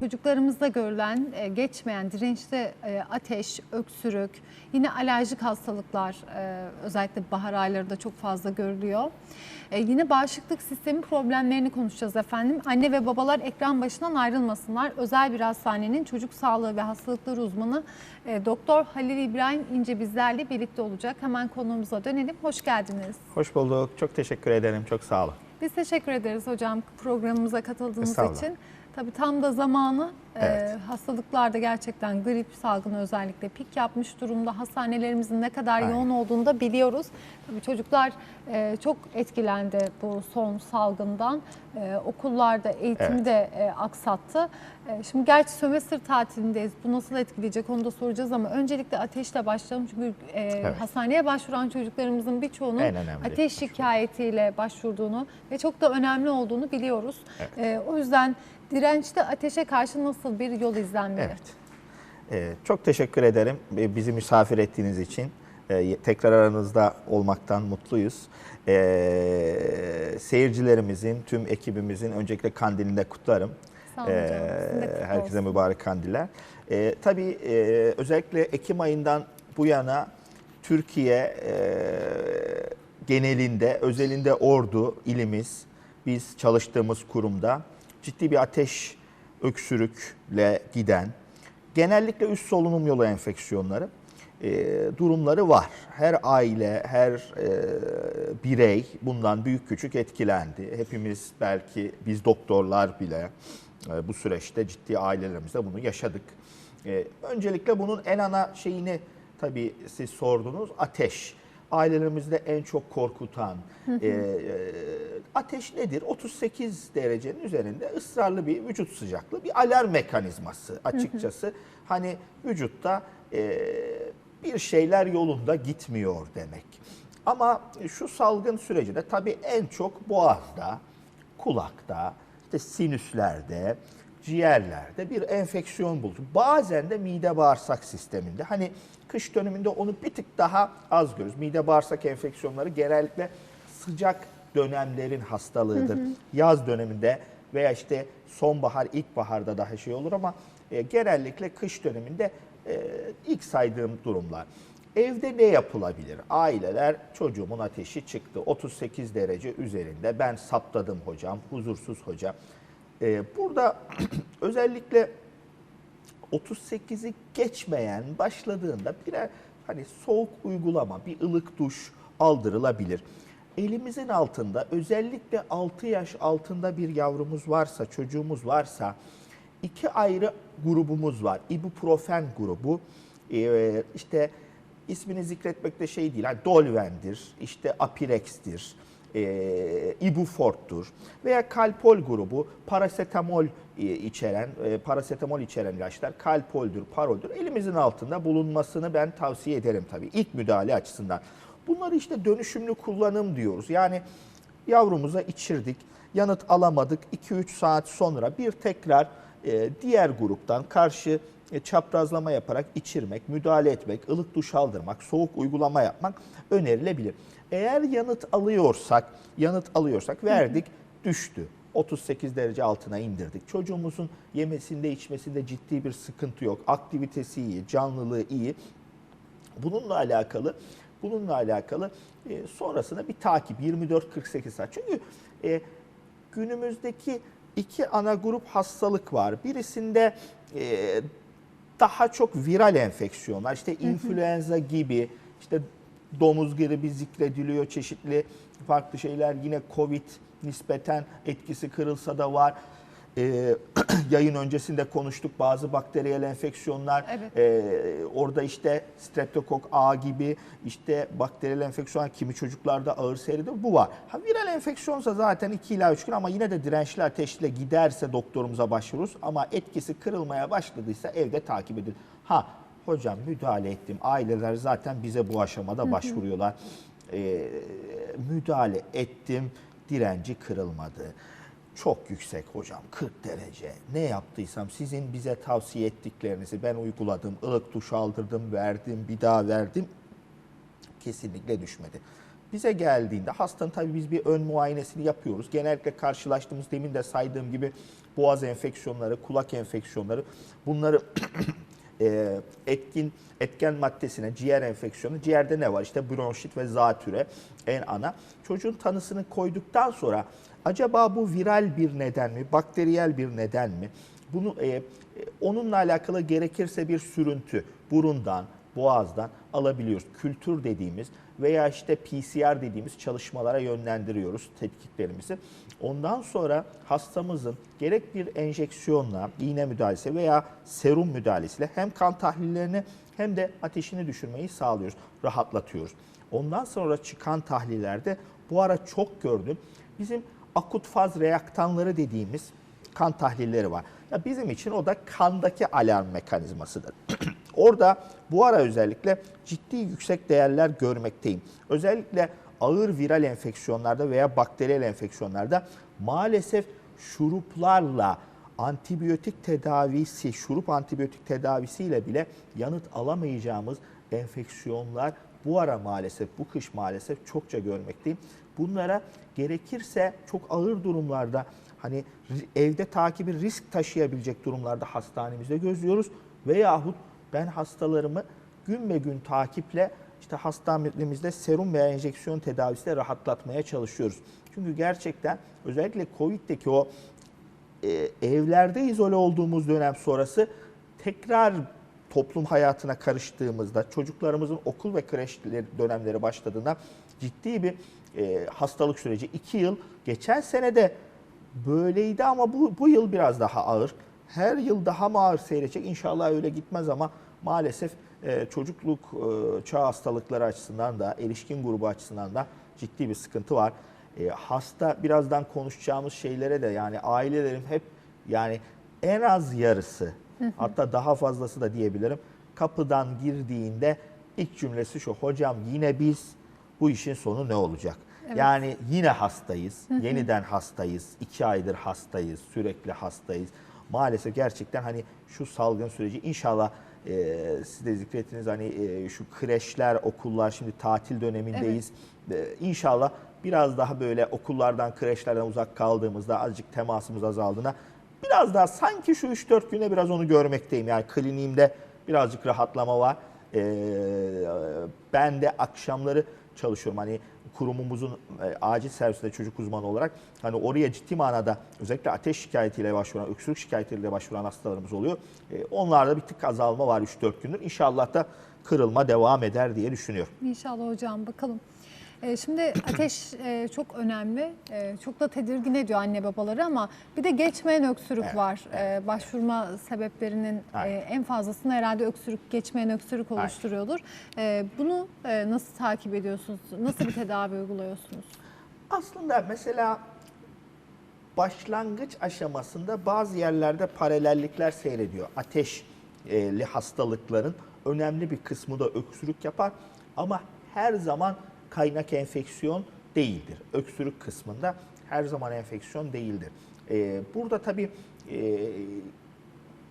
Çocuklarımızda görülen e, geçmeyen dirençli e, ateş, öksürük, yine alerjik hastalıklar e, özellikle bahar aylarında çok fazla görülüyor. Yine bağışıklık sistemi problemlerini konuşacağız efendim. Anne ve babalar ekran başından ayrılmasınlar. Özel bir hastanenin çocuk sağlığı ve hastalıkları uzmanı Doktor Halil İbrahim İnce bizlerle birlikte olacak. Hemen konuğumuza dönelim. Hoş geldiniz. Hoş bulduk. Çok teşekkür ederim. Çok sağ olun. Biz teşekkür ederiz hocam programımıza katıldığınız için. Tabii tam da zamanı e, Evet. hastalıklarda gerçekten grip salgını özellikle pik yapmış durumda. Hastanelerimizin ne kadar Aynen. yoğun olduğunu da biliyoruz. Tabii çocuklar e, çok etkilendi bu son salgından. E, okullarda eğitimi Evet. de e, aksattı. E, şimdi gerçi sömestr tatilindeyiz. Bu nasıl etkileyecek onu da soracağız ama öncelikle ateşle başlayalım. Çünkü e, hastaneye başvuran çocuklarımızın birçoğunun ateş şikayetiyle başvurduğunu ve çok da önemli olduğunu biliyoruz. Evet. Ee, o yüzden dirençli ateşe karşı nasıl bir yol izlenmeli? Evet. Ee, çok teşekkür ederim e, bizi misafir ettiğiniz için. Ee, tekrar aranızda olmaktan mutluyuz. Ee, seyircilerimizin, tüm ekibimizin öncelikle kandilini de kutlarım. Sağ olun Ee, herkese olsun. mübarek kandiller. Ee, tabii e, özellikle Ekim ayından bu yana Türkiye e, genelinde, özelinde Ordu ilimiz, biz çalıştığımız kurumda ciddi bir ateş öksürükle giden, genellikle üst solunum yolu enfeksiyonları e, durumları var. Her aile, her e, birey bundan büyük küçük etkilendi. Hepimiz belki biz doktorlar bile e, bu süreçte ciddi ailelerimizde bunu yaşadık. E, öncelikle bunun en ana şeyini tabii siz sordunuz ateş. Ailelerimizde en çok korkutan e, e, ateş nedir? 38 derecenin üzerinde ısrarlı bir vücut sıcaklığı, bir alarm mekanizması açıkçası. Hani vücutta e, bir şeyler yolunda gitmiyor demek. Ama şu salgın sürecinde tabii en çok boğazda, kulakta, işte sinüslerde, ciğerlerde bir enfeksiyon bulduk. Bazen de mide bağırsak sisteminde. Hani kış döneminde onu bir tık daha az görürüz. Mide bağırsak enfeksiyonları genellikle sıcak dönemlerin hastalığıdır. Yaz döneminde veya işte sonbahar, ilkbaharda daha şey olur ama e, genellikle kış döneminde e, ilk saydığım durumlar. Evde ne yapılabilir? Aileler çocuğumun ateşi çıktı 38 derece üzerinde ben saptadım hocam huzursuz hocam. Ee, burada özellikle 38'i geçmeyen başladığında birer hani soğuk uygulama bir ılık duş aldırılabilir. Elimizin altında özellikle 6 yaş altında bir yavrumuz varsa çocuğumuz varsa iki ayrı grubumuz var. İbuprofen grubu ee, işte ismini zikretmekte şey değil. Hani Dolven'dir, işte Apirex'tir, e, Ibufort'tur veya Kalpol grubu parasetamol e, içeren, e, parasetamol içeren ilaçlar Kalpol'dür, Parol'dur. Elimizin altında bulunmasını ben tavsiye ederim tabii ilk müdahale açısından. Bunları işte dönüşümlü kullanım diyoruz. Yani yavrumuza içirdik, yanıt alamadık. 2-3 saat sonra bir tekrar e, diğer gruptan karşı e, çaprazlama yaparak içirmek, müdahale etmek, ılık duş aldırmak, soğuk uygulama yapmak önerilebilir. Eğer yanıt alıyorsak, yanıt alıyorsak verdik, düştü. 38 derece altına indirdik. Çocuğumuzun yemesinde, içmesinde ciddi bir sıkıntı yok. Aktivitesi iyi, canlılığı iyi. Bununla alakalı bununla alakalı e, sonrasında bir takip 24-48 saat. Çünkü e, günümüzdeki iki ana grup hastalık var. Birisinde e, daha çok viral enfeksiyonlar, işte influenza gibi, işte domuz gribi zikrediliyor, çeşitli farklı şeyler. Yine Covid nispeten etkisi kırılsa da var. e, yayın öncesinde konuştuk bazı bakteriyel enfeksiyonlar. Evet. e, orada işte streptokok A gibi işte bakteriyel enfeksiyon kimi çocuklarda ağır seyrediyor. Bu var. Ha, viral enfeksiyonsa zaten 2 ila 3 gün ama yine de dirençli ateşle giderse doktorumuza başvururuz. Ama etkisi kırılmaya başladıysa evde takip edilir. Ha hocam müdahale ettim. Aileler zaten bize bu aşamada başvuruyorlar. E, müdahale ettim. Direnci kırılmadı. Çok yüksek hocam 40 derece. Ne yaptıysam sizin bize tavsiye ettiklerinizi ben uyguladım. ılık duş aldırdım, verdim, bir daha verdim. Kesinlikle düşmedi. Bize geldiğinde hastanın tabii biz bir ön muayenesini yapıyoruz. Genellikle karşılaştığımız demin de saydığım gibi boğaz enfeksiyonları, kulak enfeksiyonları bunları e, etkin etken maddesine ciğer enfeksiyonu. Ciğerde ne var? İşte bronşit ve zatüre en ana. Çocuğun tanısını koyduktan sonra acaba bu viral bir neden mi, bakteriyel bir neden mi? Bunu e, e, onunla alakalı gerekirse bir sürüntü burundan, boğazdan alabiliyoruz. Kültür dediğimiz veya işte PCR dediğimiz çalışmalara yönlendiriyoruz tetkiklerimizi. Ondan sonra hastamızın gerek bir enjeksiyonla, iğne müdahalesi veya serum müdahalesiyle hem kan tahlillerini hem de ateşini düşürmeyi sağlıyoruz, rahatlatıyoruz. Ondan sonra çıkan tahlillerde bu ara çok gördüm. Bizim akut faz reaktanları dediğimiz kan tahlilleri var. Ya bizim için o da kandaki alarm mekanizmasıdır. Orada bu ara özellikle ciddi yüksek değerler görmekteyim. Özellikle ağır viral enfeksiyonlarda veya bakteriyel enfeksiyonlarda maalesef şuruplarla antibiyotik tedavisi, şurup antibiyotik tedavisiyle bile yanıt alamayacağımız enfeksiyonlar bu ara maalesef, bu kış maalesef çokça görmekteyim. Bunlara gerekirse çok ağır durumlarda hani evde takibi risk taşıyabilecek durumlarda hastanemizde gözlüyoruz. Veyahut ben hastalarımı gün be gün takiple işte hastanemizde serum veya enjeksiyon tedavisiyle rahatlatmaya çalışıyoruz. Çünkü gerçekten özellikle Covid'deki o e, evlerde izole olduğumuz dönem sonrası tekrar toplum hayatına karıştığımızda çocuklarımızın okul ve kreş dönemleri başladığında ciddi bir e, hastalık süreci. iki yıl geçen sene de böyleydi ama bu, bu yıl biraz daha ağır. Her yıl daha mı ağır seyredecek? İnşallah öyle gitmez ama maalesef e, çocukluk e, çağ hastalıkları açısından da erişkin grubu açısından da ciddi bir sıkıntı var. E, hasta birazdan konuşacağımız şeylere de yani ailelerim hep yani en az yarısı hatta daha fazlası da diyebilirim. Kapıdan girdiğinde ilk cümlesi şu hocam yine biz bu işin sonu ne olacak? Yani yine hastayız, yeniden hastayız, iki aydır hastayız, sürekli hastayız. Maalesef gerçekten hani şu salgın süreci inşallah e, siz de zikrettiniz hani e, şu kreşler, okullar şimdi tatil dönemindeyiz. E, inşallah biraz daha böyle okullardan, kreşlerden uzak kaldığımızda azıcık temasımız azaldığına biraz daha sanki şu 3-4 güne biraz onu görmekteyim. Yani kliniğimde birazcık rahatlama var. E, ben de akşamları çalışıyorum. Hani kurumumuzun e, acil servisinde çocuk uzmanı olarak hani oraya ciddi manada özellikle ateş şikayetiyle başvuran, öksürük şikayetiyle başvuran hastalarımız oluyor. E, onlarda bir tık azalma var 3-4 gündür. İnşallah da kırılma devam eder diye düşünüyorum. İnşallah hocam bakalım. Ee, Şimdi ateş e, çok önemli, E, çok da tedirgin ediyor anne babaları ama bir de geçmeyen öksürük Evet, var. E, Başvurma sebeplerinin e, Aynen. en fazlasını herhalde öksürük, geçmeyen öksürük oluşturuyordur. E, Bunu e, nasıl takip ediyorsunuz? Nasıl bir tedavi uyguluyorsunuz? Aslında mesela başlangıç aşamasında bazı yerlerde paralellikler seyrediyor. Ateşli hastalıkların önemli bir kısmı da öksürük yapar ama her zaman kaynak enfeksiyon değildir. Öksürük kısmında her zaman enfeksiyon değildir. Ee, burada tabii e,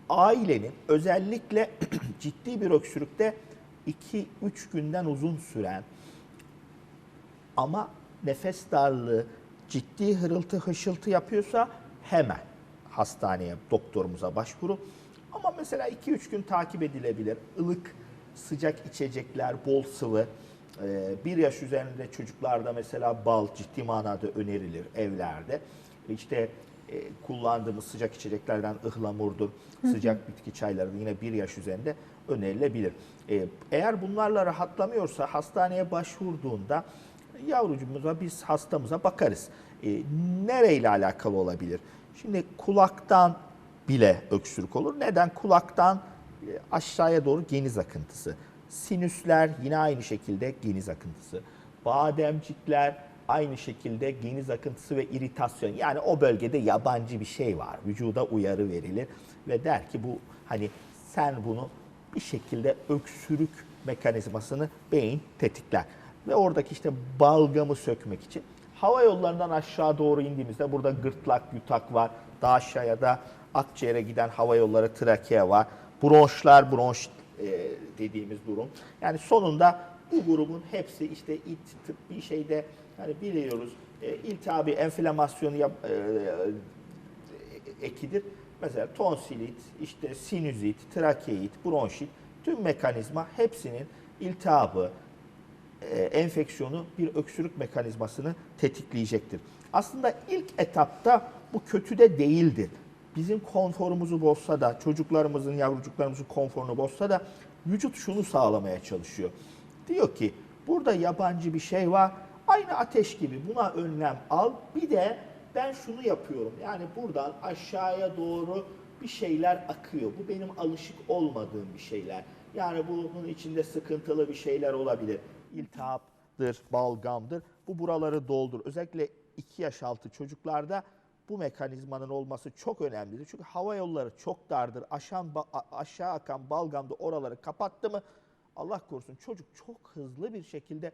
ailenin özellikle ciddi bir öksürükte 2-3 günden uzun süren ama nefes darlığı, ciddi hırıltı hışıltı yapıyorsa hemen hastaneye, doktorumuza başvuru. Ama mesela 2-3 gün takip edilebilir. Ilık, sıcak içecekler, bol sıvı. Ee, Bir yaş üzerinde çocuklarda mesela bal ciddi manada önerilir evlerde. İşte e, kullandığımız sıcak içeceklerden ıhlamurdur, sıcak bitki çayları yine bir yaş üzerinde önerilebilir. Ee, Eğer bunlarla rahatlamıyorsa hastaneye başvurduğunda yavrucumuza biz hastamıza bakarız. E, nereyle alakalı olabilir? Şimdi kulaktan bile öksürük olur. Neden? Kulaktan e, aşağıya doğru geniz akıntısı. Sinüsler yine aynı şekilde geniz akıntısı. Bademcikler aynı şekilde geniz akıntısı ve iritasyon. Yani o bölgede yabancı bir şey var. Vücuda uyarı verilir ve der ki bu hani sen bunu bir şekilde öksürük mekanizmasını beyin tetikler. Ve oradaki işte balgamı sökmek için hava yollarından aşağı doğru indiğimizde burada gırtlak, yutak var. Daha aşağıya da akciğere giden hava yolları trakea var. Bronşlar, bronş e, dediğimiz durum. Yani sonunda bu grubun hepsi işte it tıbbi şeyde hani biliyoruz e, iltihabi enflamasyonu yap, e, ekidir. Mesela tonsilit, işte sinüzit, trakeit, bronşit tüm mekanizma hepsinin iltihabı, e, enfeksiyonu bir öksürük mekanizmasını tetikleyecektir. Aslında ilk etapta bu kötü de değildir. Bizim konforumuzu bozsa da, çocuklarımızın, yavrucuklarımızın konforunu bozsa da vücut şunu sağlamaya çalışıyor. Diyor ki burada yabancı bir şey var. Aynı ateş gibi buna önlem al. Bir de ben şunu yapıyorum. Yani buradan aşağıya doğru bir şeyler akıyor. Bu benim alışık olmadığım bir şeyler. Yani bunun içinde sıkıntılı bir şeyler olabilir. İltihaptır, balgamdır. Bu buraları doldur. Özellikle 2 yaş altı çocuklarda bu mekanizmanın olması çok önemlidir. Çünkü hava yolları çok dardır. Aşağı, aşağı akan balgamda oraları kapattı mı Allah korusun çocuk çok hızlı bir şekilde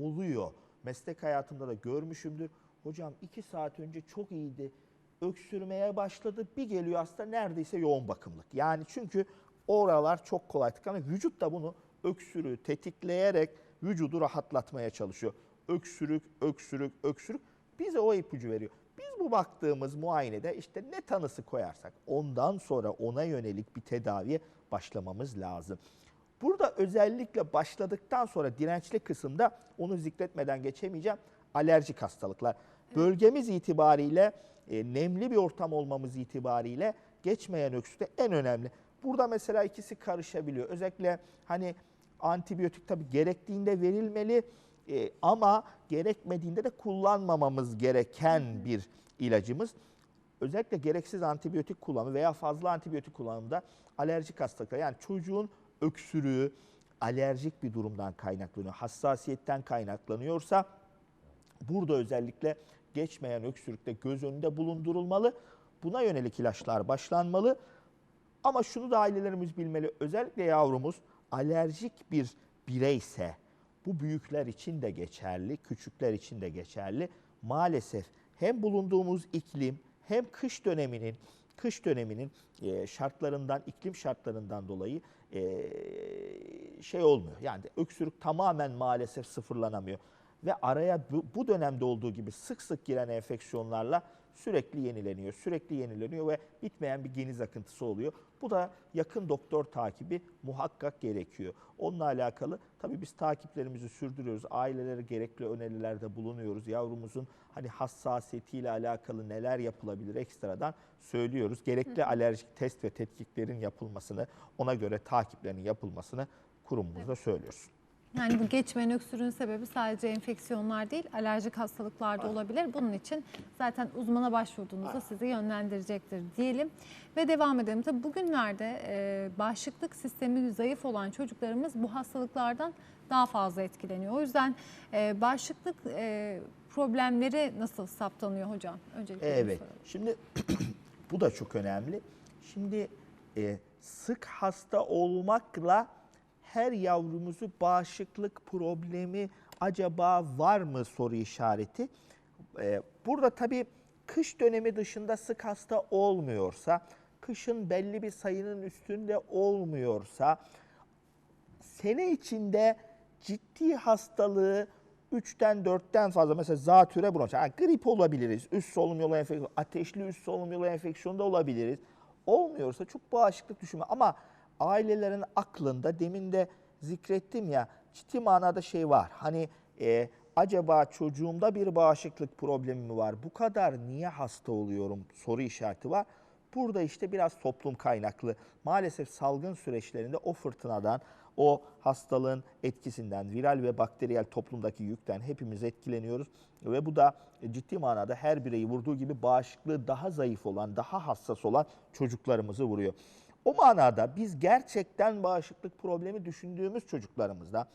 oluyor. Meslek hayatımda da görmüşümdür. Hocam iki saat önce çok iyiydi. Öksürmeye başladı. Bir geliyor hasta neredeyse yoğun bakımlık. Yani çünkü oralar çok kolay tıkanıyor. Vücut da bunu öksürüğü tetikleyerek vücudu rahatlatmaya çalışıyor. Öksürük, öksürük, öksürük bize o ipucu veriyor. Biz bu baktığımız muayenede işte ne tanısı koyarsak ondan sonra ona yönelik bir tedaviye başlamamız lazım. Burada özellikle başladıktan sonra dirençli kısımda onu zikretmeden geçemeyeceğim. Alerjik hastalıklar. Bölgemiz itibariyle e, nemli bir ortam olmamız itibariyle geçmeyen öksürükte en önemli. Burada mesela ikisi karışabiliyor. Özellikle hani antibiyotik tabii gerektiğinde verilmeli e, ama gerekmediğinde de kullanmamamız gereken bir ilacımız. Özellikle gereksiz antibiyotik kullanımı veya fazla antibiyotik kullanımında alerjik hastalıklar yani çocuğun öksürüğü alerjik bir durumdan kaynaklanıyor, hassasiyetten kaynaklanıyorsa burada özellikle geçmeyen öksürükte göz önünde bulundurulmalı. Buna yönelik ilaçlar başlanmalı. Ama şunu da ailelerimiz bilmeli. Özellikle yavrumuz alerjik bir bireyse bu büyükler için de geçerli, küçükler için de geçerli. Maalesef hem bulunduğumuz iklim hem kış döneminin kış döneminin e, şartlarından, iklim şartlarından dolayı e, şey olmuyor. Yani öksürük tamamen maalesef sıfırlanamıyor. Ve araya bu, dönemde olduğu gibi sık sık giren enfeksiyonlarla sürekli yenileniyor. Sürekli yenileniyor ve bitmeyen bir geniz akıntısı oluyor. Bu da yakın doktor takibi muhakkak gerekiyor. Onunla alakalı tabii biz takiplerimizi sürdürüyoruz. Ailelere gerekli önerilerde bulunuyoruz. Yavrumuzun hani hassasiyetiyle alakalı neler yapılabilir ekstradan söylüyoruz. Gerekli alerjik test ve tetkiklerin yapılmasını, ona göre takiplerinin yapılmasını kurumumuzda söylüyoruz. Yani bu geçmeyen öksürüğün sebebi sadece enfeksiyonlar değil, alerjik hastalıklar da olabilir. Bunun için zaten uzmana başvurduğunuzda sizi yönlendirecektir diyelim. Ve devam edelim. Tabii bugünlerde e, bağışıklık sistemi zayıf olan çocuklarımız bu hastalıklardan daha fazla etkileniyor. O yüzden e, bağışıklık e, problemleri nasıl saptanıyor hocam? Öncelikle Evet. soralım. Şimdi bu da çok önemli. Şimdi e, sık hasta olmakla her yavrumuzu bağışıklık problemi acaba var mı soru işareti. E, burada tabii kış dönemi dışında sık hasta olmuyorsa, kışın belli bir sayının üstünde olmuyorsa, sene içinde ciddi hastalığı 3'ten 4'ten fazla mesela zatüre bronş, yani grip olabiliriz, üst solunum yolu enfeksiyonu, ateşli üst solunum yolu enfeksiyonu da olabiliriz. Olmuyorsa çok bağışıklık düşünme ama ailelerin aklında demin de zikrettim ya ciddi manada şey var. Hani e, acaba çocuğumda bir bağışıklık problemi mi var? Bu kadar niye hasta oluyorum soru işareti var. Burada işte biraz toplum kaynaklı maalesef salgın süreçlerinde o fırtınadan, O hastalığın etkisinden, viral ve bakteriyel toplumdaki yükten hepimiz etkileniyoruz. Ve bu da ciddi manada her bireyi vurduğu gibi bağışıklığı daha zayıf olan, daha hassas olan çocuklarımızı vuruyor. O manada biz gerçekten bağışıklık problemi düşündüğümüz çocuklarımızda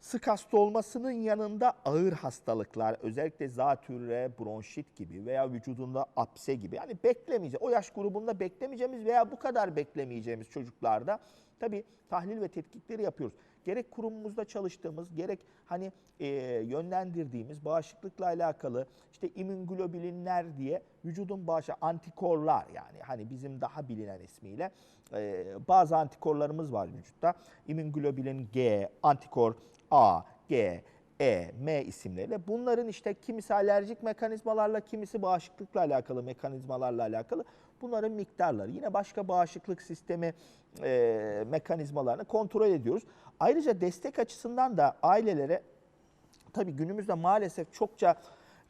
Sık hasta olmasının yanında ağır hastalıklar, özellikle zatürre, bronşit gibi veya vücudunda apse gibi yani beklemeyeceğiz. O yaş grubunda beklemeyeceğimiz veya bu kadar beklemeyeceğimiz çocuklarda tabii tahlil ve tetkikleri yapıyoruz. Gerek kurumumuzda çalıştığımız, gerek hani e, yönlendirdiğimiz bağışıklıkla alakalı işte immünglobulinler diye vücudun bağışı antikorlar yani hani bizim daha bilinen ismiyle e, bazı antikorlarımız var vücutta. İmmünglobulin G, antikor A, G, E, M isimleriyle. Bunların işte kimisi alerjik mekanizmalarla, kimisi bağışıklıkla alakalı mekanizmalarla alakalı. Bunların miktarları. Yine başka bağışıklık sistemi e, mekanizmalarını kontrol ediyoruz. Ayrıca destek açısından da ailelere tabii günümüzde maalesef çokça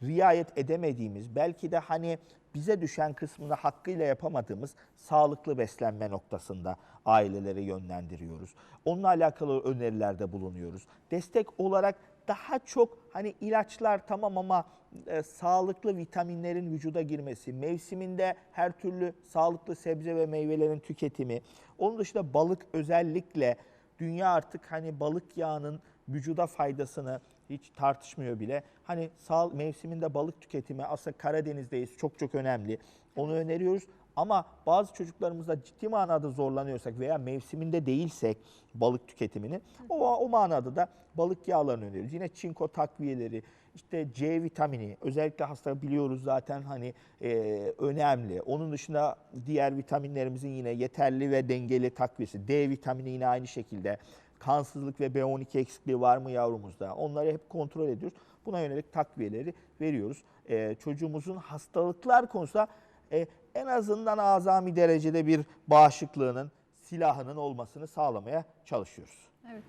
riayet edemediğimiz, belki de hani bize düşen kısmını hakkıyla yapamadığımız sağlıklı beslenme noktasında aileleri yönlendiriyoruz. Onunla alakalı önerilerde bulunuyoruz. Destek olarak daha çok hani ilaçlar tamam ama e, sağlıklı vitaminlerin vücuda girmesi, mevsiminde her türlü sağlıklı sebze ve meyvelerin tüketimi, onun dışında balık özellikle dünya artık hani balık yağının vücuda faydasını hiç tartışmıyor bile. Hani sağ mevsiminde balık tüketimi aslında Karadeniz'deyiz çok çok önemli. Onu öneriyoruz. Ama bazı çocuklarımızda ciddi manada zorlanıyorsak veya mevsiminde değilsek balık tüketimini o, o manada da balık yağlarını öneriyoruz. Yine çinko takviyeleri, işte C vitamini özellikle hasta biliyoruz zaten hani e, önemli. Onun dışında diğer vitaminlerimizin yine yeterli ve dengeli takviyesi. D vitamini yine aynı şekilde kansızlık ve B12 eksikliği var mı yavrumuzda? Onları hep kontrol ediyoruz. Buna yönelik takviyeleri veriyoruz. Ee, çocuğumuzun hastalıklar konusunda e, en azından azami derecede bir bağışıklığının, silahının olmasını sağlamaya çalışıyoruz. Evet.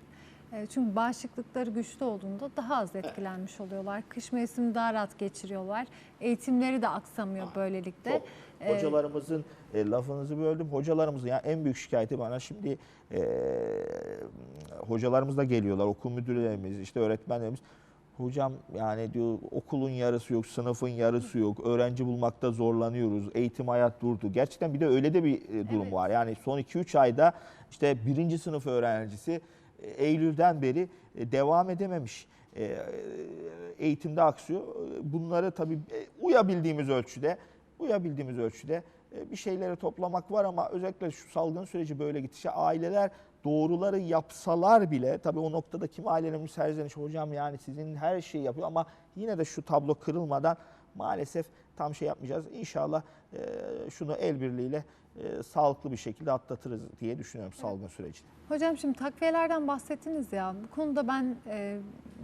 E, Çünkü bağışıklıkları güçlü olduğunda daha az etkilenmiş oluyorlar. Kış mevsimi daha rahat geçiriyorlar. Eğitimleri de aksamıyor böylelikle. Çok. E, Hocalarımızın, e, lafınızı böldüm, hocalarımızın yani en büyük şikayeti bana şimdi e, hocalarımız da geliyorlar, okul müdürlerimiz, işte öğretmenlerimiz. Hocam yani diyor okulun yarısı yok, sınıfın yarısı yok, öğrenci bulmakta zorlanıyoruz, eğitim hayat durdu. Gerçekten bir de öyle de bir e, durum Evet. var. Yani son 2-3 ayda işte birinci sınıf öğrencisi e, Eylül'den beri e, devam edememiş. Eğitimde aksıyor. Bunları tabii uyabildiğimiz ölçüde, uyabildiğimiz ölçüde bir şeyleri toplamak var ama özellikle şu salgın süreci böyle gidişe aileler doğruları yapsalar bile tabii o noktada kim ailenin serzeniş hocam yani sizin her şeyi yapıyor ama yine de şu tablo kırılmadan maalesef tam şey yapmayacağız. İnşallah e, şunu el birliğiyle e, sağlıklı bir şekilde atlatırız diye düşünüyorum salgın sürecini. Hocam şimdi takviyelerden bahsettiniz ya. Bu konuda ben e,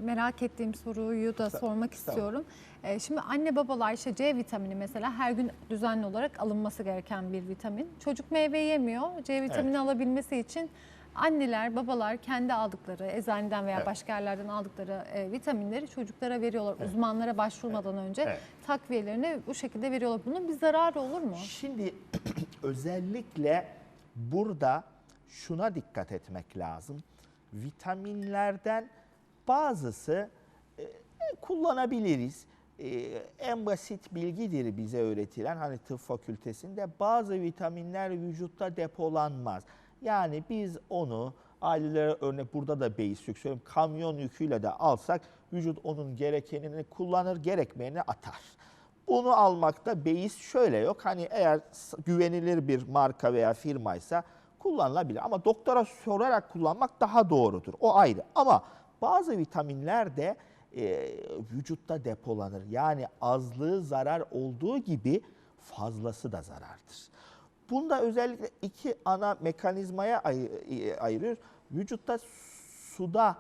merak ettiğim soruyu da sormak istiyorum. E, şimdi anne babalar işte C vitamini mesela her gün düzenli olarak alınması gereken bir vitamin. Çocuk meyve yemiyor. C vitamini alabilmesi için anneler, babalar kendi aldıkları, eczaneden veya Evet. başka yerlerden aldıkları e, vitaminleri çocuklara veriyorlar. Uzmanlara başvurmadan önce Evet. takviyelerini bu şekilde veriyorlar. Bunun bir zararı olur mu? Şimdi özellikle burada şuna dikkat etmek lazım. Vitaminlerden bazısı e, kullanabiliriz. E, en basit bilgidir bize öğretilen hani tıp fakültesinde bazı vitaminler vücutta depolanmaz. Yani biz onu ailelere örnek burada da beis yük söylüyorum kamyon yüküyle de alsak vücut onun gerekenini kullanır gerekmeyeni atar. Bunu almakta beis şöyle yok. Hani eğer güvenilir bir marka veya firmaysa kullanılabilir. Ama doktora sorarak kullanmak daha doğrudur. O ayrı. Ama bazı vitaminler de e, vücutta depolanır. Yani azlığı zarar olduğu gibi fazlası da zarardır. Bunda özellikle iki ana mekanizmaya ay- e, ayırıyoruz. Vücutta suda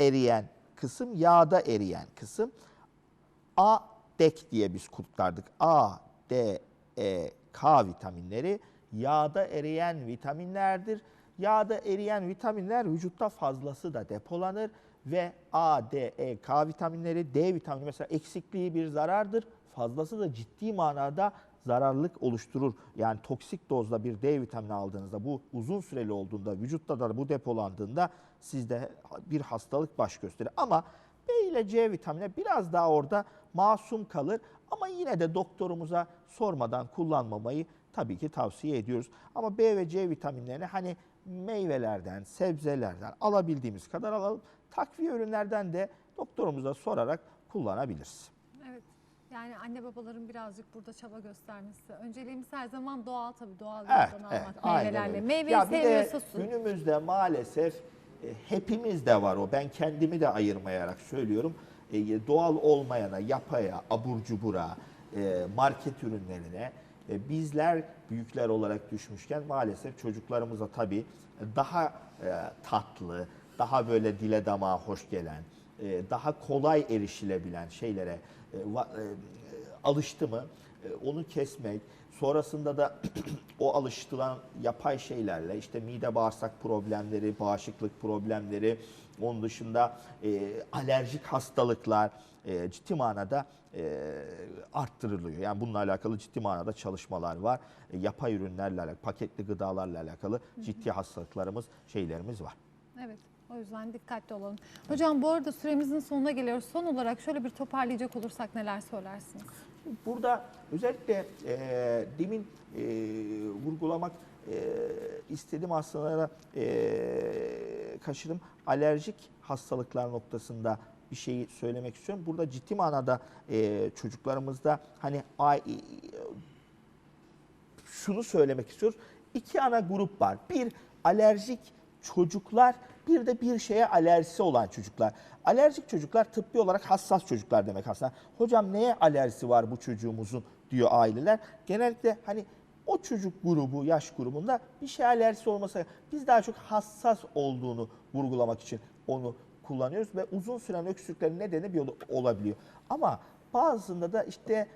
eriyen kısım, yağda eriyen kısım. A, DEK diye biz kodlardık. A, D, E, K vitaminleri yağda eriyen vitaminlerdir. Yağda eriyen vitaminler vücutta fazlası da depolanır ve A, D, E, K vitaminleri, D vitamini mesela eksikliği bir zarardır. Fazlası da ciddi manada zararlılık oluşturur. Yani toksik dozda bir D vitamini aldığınızda bu uzun süreli olduğunda vücutta da bu depolandığında sizde bir hastalık baş gösterir. Ama B ile C vitamini biraz daha orada masum kalır ama yine de doktorumuza sormadan kullanmamayı tabii ki tavsiye ediyoruz. Ama B ve C vitaminlerini hani meyvelerden, sebzelerden alabildiğimiz kadar alalım. Takviye ürünlerden de doktorumuza sorarak kullanabiliriz. Yani anne babaların birazcık burada çaba göstermesi. Önceliğimiz her zaman doğal tabii doğal Evet, yoldan evet, almak aynen meyvelerle. Meyveyi Ya sevmiyorsa su. günümüzde maalesef e, hepimizde var o. Ben kendimi de ayırmayarak söylüyorum. E, doğal olmayana, yapaya, abur cubura, e, market ürünlerine e, bizler büyükler olarak düşmüşken maalesef çocuklarımıza tabii daha e, tatlı, daha böyle dile damağa hoş gelen, e, daha kolay erişilebilen şeylere e, va- e, alıştı mı e, onu kesmek, sonrasında da o alıştıran yapay şeylerle işte mide bağırsak problemleri, bağışıklık problemleri, onun dışında e, alerjik hastalıklar e, ciddi manada e, arttırılıyor. Yani bununla alakalı ciddi manada çalışmalar var. E, yapay ürünlerle alakalı, paketli gıdalarla alakalı ciddi hastalıklarımız, şeylerimiz var. Evet. O yüzden dikkatli olalım. Hocam bu arada süremizin sonuna geliyoruz. Son olarak şöyle bir toparlayacak olursak neler söylersiniz? Burada özellikle e, demin e, vurgulamak e, istedim aslında e, kaşırım alerjik hastalıklar noktasında bir şeyi söylemek istiyorum. Burada ciddi manada e, çocuklarımızda hani ay, şunu söylemek istiyoruz. İki ana grup var. Bir alerjik çocuklar, bir de bir şeye alerjisi olan çocuklar. Alerjik çocuklar tıbbi olarak hassas çocuklar demek aslında. Hocam neye alerjisi var bu çocuğumuzun diyor aileler. Genellikle hani o çocuk grubu, yaş grubunda bir şey alerjisi olmasa biz daha çok hassas olduğunu vurgulamak için onu kullanıyoruz ve uzun süren öksürüklerin nedeni bir olabiliyor. Ama bazısında da işte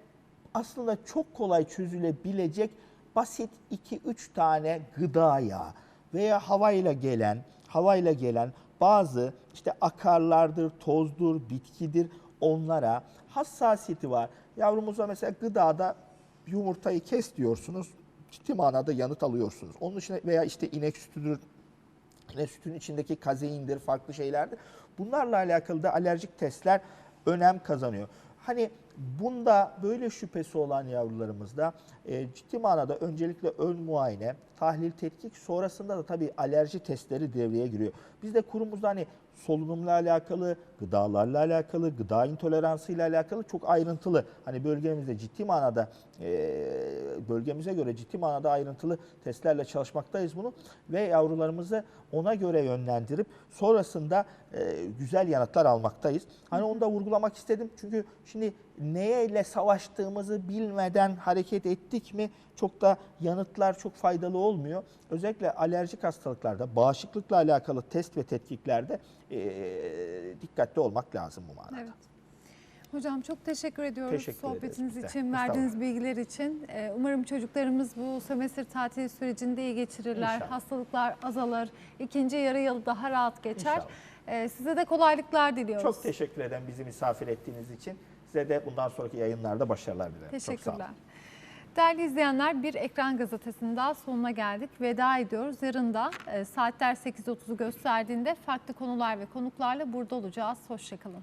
aslında çok kolay çözülebilecek basit 2-3 tane gıdaya veya havayla gelen, havayla gelen bazı işte akarlardır, tozdur, bitkidir onlara hassasiyeti var. Yavrumuza mesela gıdada yumurtayı kes diyorsunuz. Ciddi manada yanıt alıyorsunuz. Onun dışında veya işte inek sütüdür, Yine sütün içindeki kazeindir, farklı şeylerdir. Bunlarla alakalı da alerjik testler önem kazanıyor. Hani bunda böyle şüphesi olan yavrularımızda e, ciddi manada öncelikle ön muayene, tahlil tetkik sonrasında da tabii alerji testleri devreye giriyor. Biz de kurumuzda hani solunumla alakalı, gıdalarla alakalı, gıda intoleransıyla alakalı çok ayrıntılı hani bölgemizde ciddi manada e, bölgemize göre ciddi manada ayrıntılı testlerle çalışmaktayız bunu ve yavrularımızı ona göre yönlendirip sonrasında e, güzel yanıtlar almaktayız. Hani onu da vurgulamak istedim çünkü şimdi neyle savaştığımızı bilmeden hareket ettik mi çok da yanıtlar çok faydalı olmuyor. Özellikle alerjik hastalıklarda, bağışıklıkla alakalı test ve tetkiklerde e, dikkatli olmak lazım bu manada. Evet. Hocam çok teşekkür ediyoruz Teşekkür sohbetiniz ederiz için, verdiğiniz bilgiler için. Umarım çocuklarımız bu sömestr tatil sürecinde iyi geçirirler, İnşallah. hastalıklar azalır, ikinci yarı yıl daha rahat geçer. İnşallah. Size de kolaylıklar diliyoruz. Çok teşekkür ederim bizi misafir ettiğiniz için. Size de bundan sonraki yayınlarda başarılar dilerim. Teşekkürler. Değerli izleyenler bir ekran gazetesinin daha sonuna geldik. Veda ediyoruz. Yarın da e, saatler 8.30'u gösterdiğinde farklı konular ve konuklarla burada olacağız. Hoşçakalın.